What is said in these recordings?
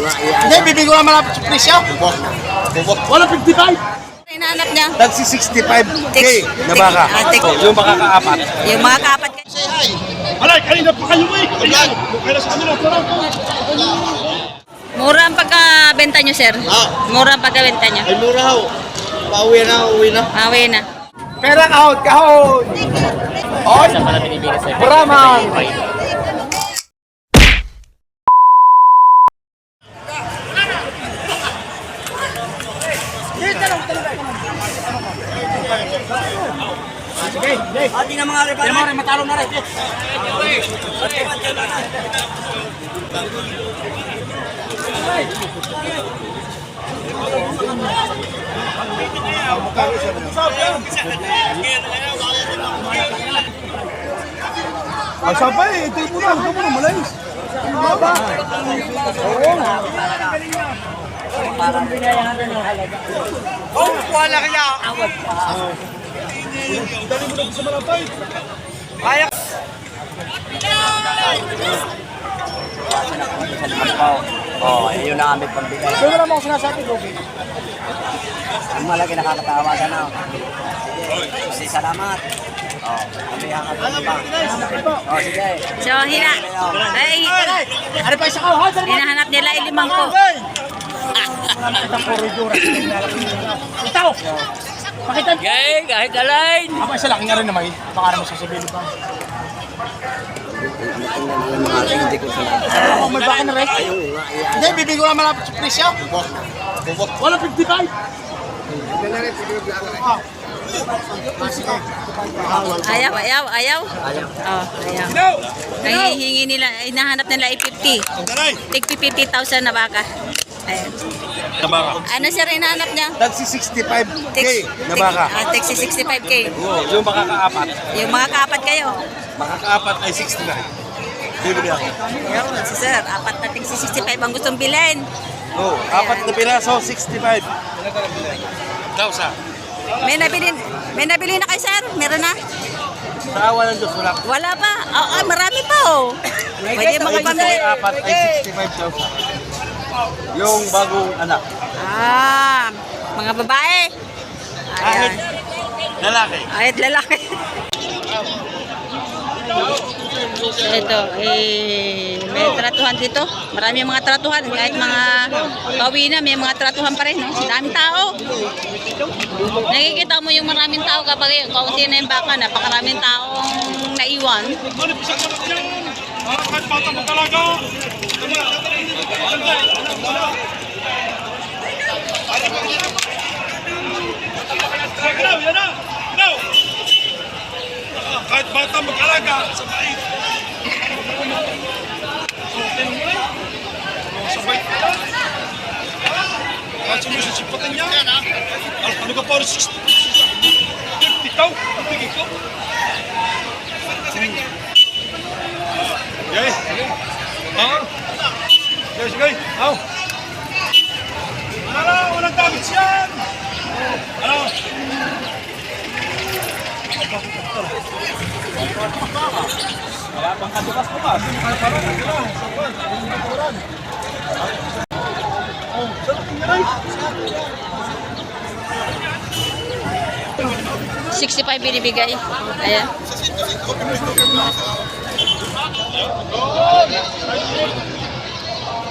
Hindi, bibigyan ko lang malapit sa presyo. Walang 55. Hinahanap niya. Tagsi 65K Tik- na baka. ah, Oh, yung baka kaapat. Yung mga kapat ka. Alay, kanina pa kayo eh. Ayan, kaya sa kanila. Tara. Mura ang pagkabenta niyo, sir. Ah. Mura ang pagkabenta niyo. Ay, mura ho. Pauwi na, uwi na. Awi na. Pera kahon, kahon! Oy! Braman! Ati na mga repara. Mga matalo na rin. Ay, sabay, ito yung muna. Ito muna, malayos. Baba. Oh, wala kaya. Dali mo na sa malapay. Kaya. Oh, yun na kami pambigay. Pero wala mo ako sinasabi ko. Ang malaki nakakatawa ka na. Sige, salamat. Oh, kami hangat pa. Oh, sige. So, hina. Ay, Ano pa isa mo. hinahanap nila ilimang ko. Ito! Pakita. Gay, kahit alain. Aba, isa lang nga rin naman. Baka naman sasabihin pa. Hindi ko salamat. Ako, may baka na rin. Hindi, bibigyan ko lang malapit sa presyo. Walang 55. Ayaw, ayaw, ayaw. Oh, ayaw. Nangihingi nila, hinahanap nila ay 50. Tig 50,000 na baka. Ayan. Ano sir hinahanap niya? Tagsi 65K Tig- na baka. ah, tig 65k. Oo, yung baka kaapat. Yung mga kapat kayo. Baka kaapat ay 69. Bibili ako. Ayun, si sir, apat na tig 65 ang gustong bilhin. Oo, apat na piraso, 65. Ikaw sa? May nabili, may nabili na kayo sir? Meron na? Sa awa ng Diyos, wala. Wala pa. Ah, ah, marami pa oh. Pwede Ay, mga ko apat ay 65,000. Yung bagong anak. Ah, mga babae. Ayan. Lalaki. Ayat lalaki. Ito, eh, may tratuhan dito. Marami mga tratuhan. Kahit mga bawi na, may mga tratuhan pa rin. No? Daming tao. Nakikita mo yung maraming tao kapag yung kaunti na yung baka, napakaraming taong naiwan. Ano, pisang naman yan. Ah, kahit bata mo talaga. Kahit bata mag-alaga sa bait. Sabay ka lang. Kahit sumusisipotan niya. Al- Ano ka pa rin? 60 ikaw? Bigay ko? Yay! Sige, sige! Aw! Wala lang! Walang damage yan! Ano? Wala pang katukas ko ba? Ay! 65 binibigay. Ayan.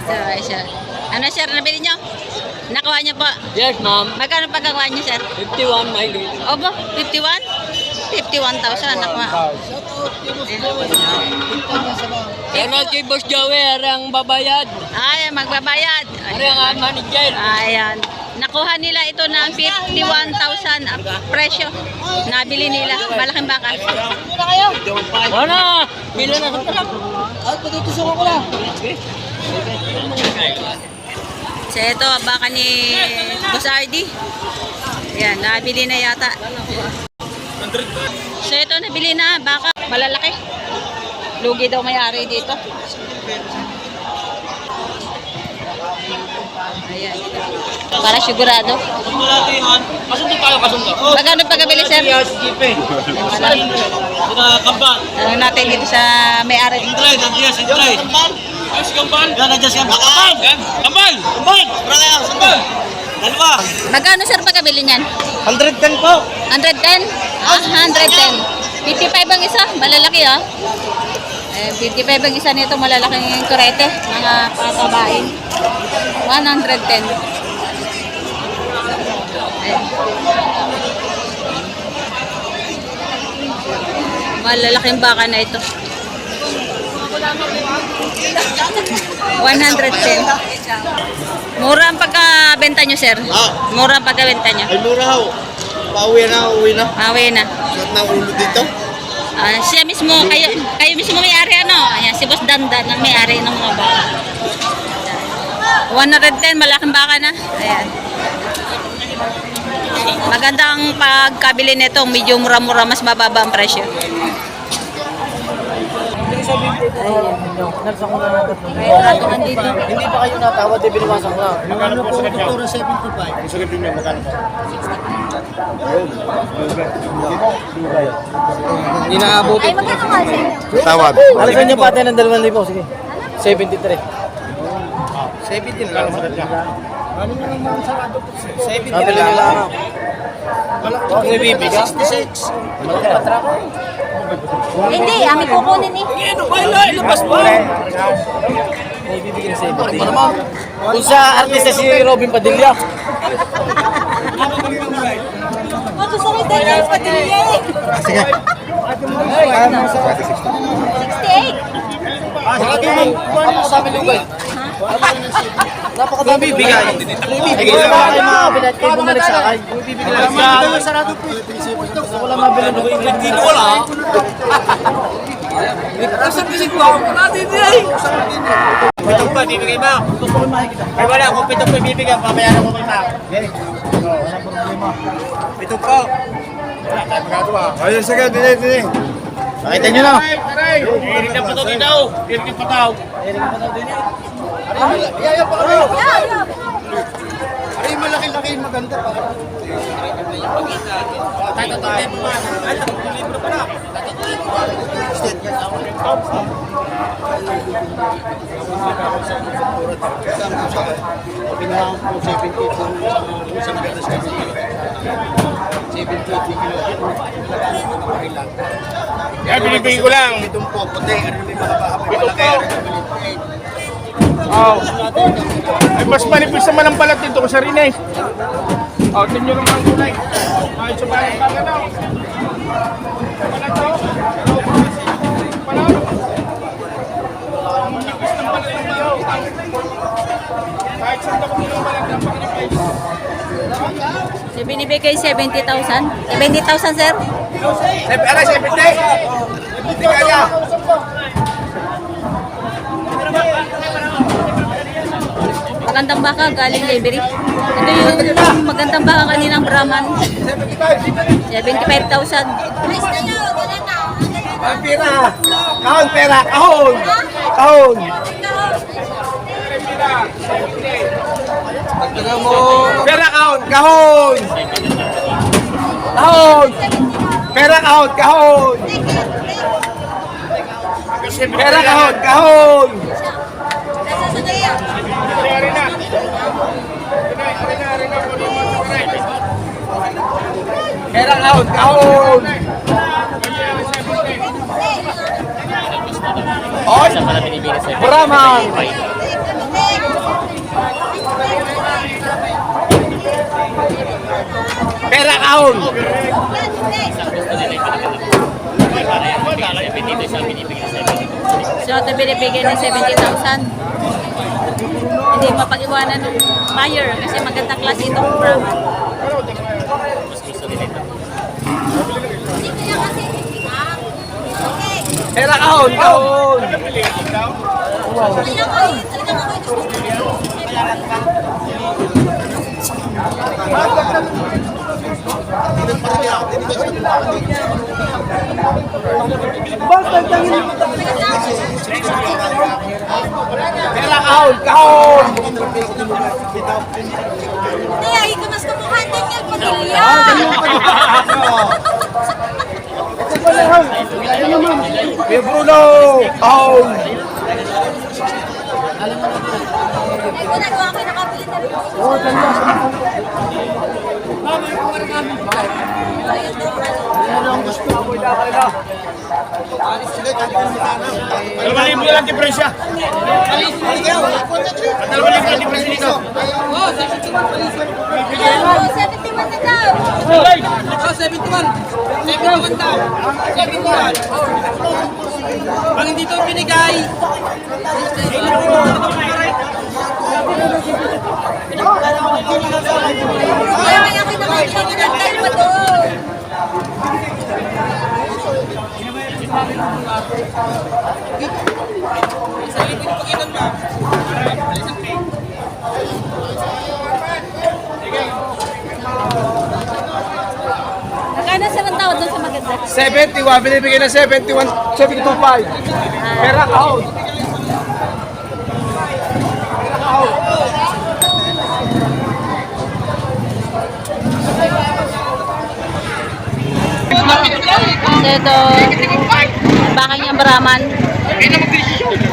So, sir. Ano sir, nabili nyo? Nakuha nyo po? Yes, ma'am. Magkano pagkakuha nyo sir? 51 mileage. Obo, 51? 51,000 nakuha. Ano kay Boss Joey, ari ang babayad. Ay, magbabayad. Ari ang manager. Ayan. Nakuha nila ito ng 51,000 ang presyo. Nabili nila. Malaking baka. Wala! Bila na sa truck. At patutusukan ko lang. So ito, baka ni Boss RD. Yan, nabili na yata. So ito, nabili na, baka malalaki. Lugi daw may-ari dito. Ayan. Para sigurado. Pasundo tayo, pasundo. Magkano pagkabili, sir? Sina Kamban. Tanong natin dito sa may-ari. Intray, nandiyan si Intray. Kamban? Ay, si Kamban. Yan. Kamban! Kamban! Kamban! Para kayo, Kamban! Dalawa. Magkano, sir, pagkabili niyan? 110 po. 110? Ah, 110. 55 ang isa. Malalaki, ah. Eh, 55 ang isa nito. Malalaking kurete. Mga patabain. 110. Malalaking baka na ito. 110. Mura ang pagkabenta nyo, sir. Mura ang pagkabenta nyo. Ay, mura ho. Pauwi na, uwi na. Mawi na. Lahat na ulo dito. Ah, siya mismo, kayo, kayo mismo may-ari ano? Ayan, si Boss Dandan ang may-ari ng mga baka. Ayan. 110, malaking baka na. Ayan. Maganda ang pagkabili nito, medyo mura-mura, mas mababa ang presyo. Nandito. Hindi pa kayo natawad, di biniwasan ko lang. Ano po, doktor, 75. Hindi naabuti. Ay, magkano nga sir? Tawad. Alisan niyo pati ng 2,000. Sige. 73. 70 na lang. Ano nyo naman sarado po? 70 na lang. Huwag mo ibibigay. 66. Hindi, amin kukunin eh. Ano ba yun? Ilabas mo. May ibibigay ng 70. Kung sa artista si Robin Padilla. Gusto ko tayo ng patilya eh. Sige. 68. Ano sa amin lugay? Napakadami bigay. Ibibigay sa akin mga kabinet kayo bumalik sa akin. Ibibigay lang sa akin. Sarado po. Gusto ko lang mabili ng Hindi ko wala. Nasa bisig ko ako natin eh. Pitong pa, bibigay mo. Ay wala, kung pitong pa bibigay, papayaran ko kay Mac. Pitong pa. Wala tayo magagawa. Ayun, sige, dili, dili. Nakita nyo na. Iring na pataw din daw. Iring na pataw. Iring na pataw din eh. Iyaya pa kami. Aray, malaki-laki maganda pa. Tatatay mo nga. Ay, libro pa na. Pinahan ko 70 kung isang beses kasi. 70 kilo. Yan, binibigay ko lang. Itong po, puti. Oh. Ay, mas manipis naman ang balat dito ko sa rin eh. Oh, tingnan naman ang kulay. Ay, sa balat ka na daw. Balat daw. Ng tao. Kahit saan ako nila balat, napakanipis. So, binibigay 70,000. 70,000, sir? Ano, 70? Hindi kaya. Magandang baka, galing livery. Ito yung magandang baka kaninang Brahman. 75,000. Ang pera. Kahon pera. Kahon. Kahon. Pera kahon. Kahon. Kahon. Pera kahon. Kahon. Pera kahon. Kahon. Kahon. Oy! Brahman! Pera kahon! So, ito binibigay ng 70,000. Hindi mapag-iwanan ng buyer kasi magandang klase itong Brahman. Era kahon, kahon. Basta tangin. Era kahon, kahon. Kaya ikaw mas kumuhan din yung pamilya. Kuya Bruno! May ginagawa ko, nakabili na rin. Dalawang libo lang diferensya. Dalawang libo lang diferensya dito. Oh, 71 na daw. Pag hindi to binigay, Kaya kaya kinakabili ko ng kalma doon. Magkano sa ng tawad doon sa maganda? 71, binibigay na 71, 725. Pera kahon. So ito, baka niyang Brahman.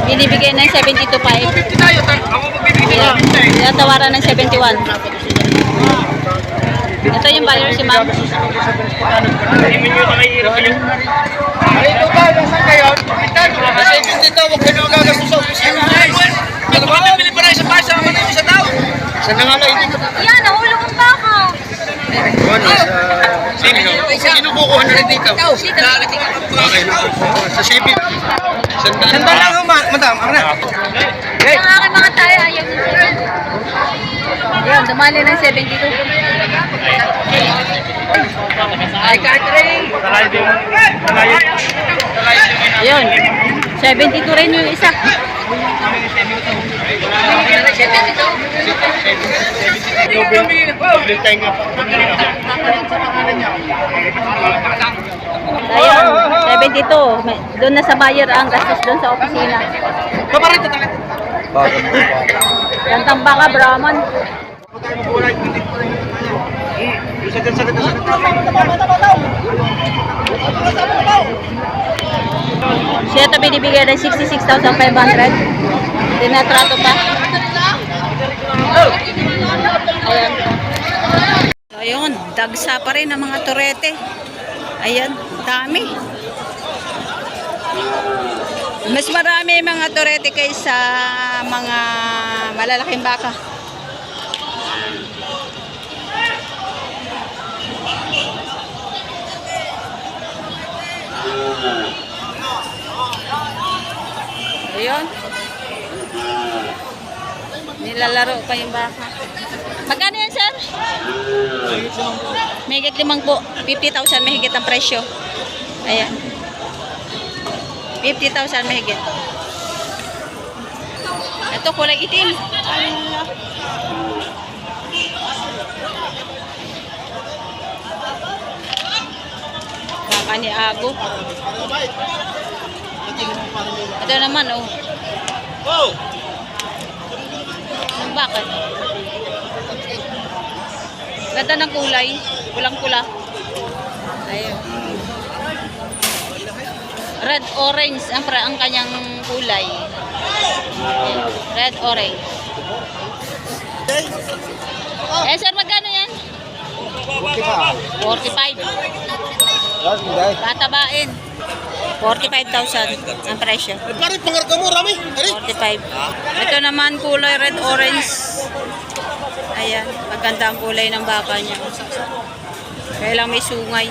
Binibigay ng 72.5. Ayan, tinatawaran ng 71. Ito yung buyer si ma'am. Ay, ito ba? Nasaan kayo? Kasi dito, huwag kayo magagastos sa opisina. Ano ba? Bibili pa sa pasa, ano yung isa daw? Sa nangalay, hindi ko. Yan, nahulog ang baka. Kinukukuha na rin dito. Okay. Sa shipping. Sandal lang, madam. Ano na? Ang aking mga tayo ayaw 70. Ayan, dumali ng 72. Ay Cartray! Ayun. 72 rin yung isa. Ayun, 72. May, doon na sa buyer ang gastos doon sa opisina. Kaparito talaga. Gantang baka, Brahman. Siya ito binibigay ng 66,500. Tinatrato pa. Ayan. So, ayun, dagsa pa rin ang mga turete. Ayan, dami. Mas marami mga turete kaysa mga malalaking baka. Ayun. Nilalaro pa yung baka. Magkano yan, sir? Mahigit limang po. 50,000 mahigit ang presyo. Ayan. 50,000 mahigit. Ito, kulay itim. Baka ni Ago. Ito naman, oh. Ang bakit? Ganda ng kulay. Kulang-kula. Ayun. Red orange ang pra ang kanyang kulay. Ayun. Red orange. Eh sir, magkano yan? 45. Tatabain. 45,000 ang presyo. Pare, pangarga mo, Rami. Pare. 45. Ito naman kulay red orange. Ayan, maganda ang kulay ng baka niya. Kaya lang may sungay.